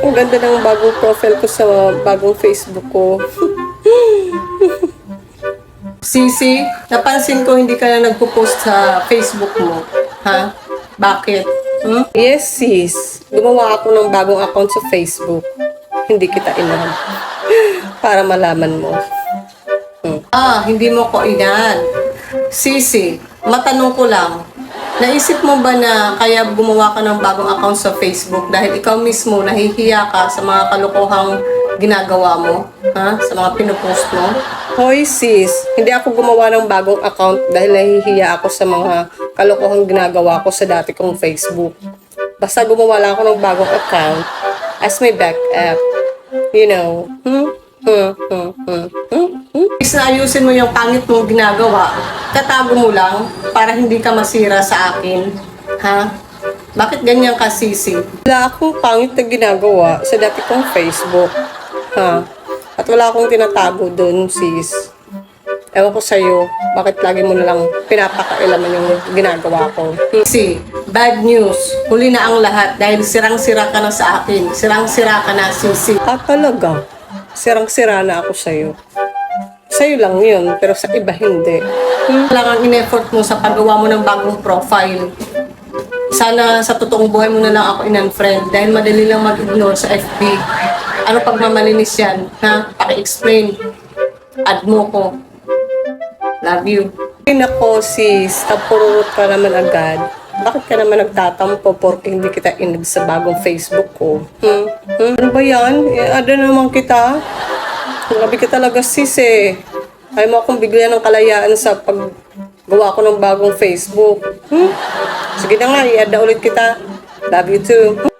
Ang ganda ng bagong profile ko sa bagong Facebook ko. Sisi, napansin ko hindi ka na nagpo-post sa Facebook mo. Ha? Bakit? Hmm? Yes, sis. Gumawa ako ng bagong account sa Facebook. Hindi kita inam. Para malaman mo. Hmm. Ah, hindi mo ko inad. Sisi, matanong ko lang. Naisip mo ba na kaya gumawa ka ng bagong account sa Facebook dahil ikaw mismo nahihiya ka sa mga kalokohang ginagawa mo? Ha? Sa mga pinupost mo? Hoy sis, hindi ako gumawa ng bagong account dahil nahihiya ako sa mga kalokohang ginagawa ko sa dati kong Facebook. Basta gumawa lang ako ng bagong account as my backup. You know, hmm? Hmm, hmm, hmm, hmm, hmm. Ayusin mo yung pangit mong ginagawa, tatago mo lang para hindi ka masira sa akin. Ha? Bakit ganyan ka, Sisi? Wala akong pangit na ginagawa sa dati kong Facebook. Ha? At wala akong tinatago doon, sis. Ewan ko sa'yo, bakit lagi mo na lang pinapakailaman yung ginagawa ko. Sisi, bad news. Huli na ang lahat dahil sirang-sira ka na sa akin. Sirang-sira ka na, Sisi. Ah, talaga? Sirang-sira na ako sa'yo. Sa'yo lang yun, pero sa iba hindi. Hmm? Lang ang in-effort mo sa paggawa mo ng bagong profile. Sana sa totoong buhay mo na lang ako in-unfriend dahil madali lang mag-ignore sa FB. Ano pagmamalinis yan? Ha? Paki-explain. Add mo ko. Love you. Ay nako sis, tapurot ka naman agad. Bakit ka naman nagtatampo porque hindi kita inag sa bagong Facebook ko? Hmm? Hmm? Ano ba yan? Eh, ada naman kita. Grabe ka talaga sis eh. Ayaw mo akong bigyan ng kalayaan sa paggawa ko ng bagong Facebook. Hmm? Sige na nga, i-add na ulit kita. Love you too.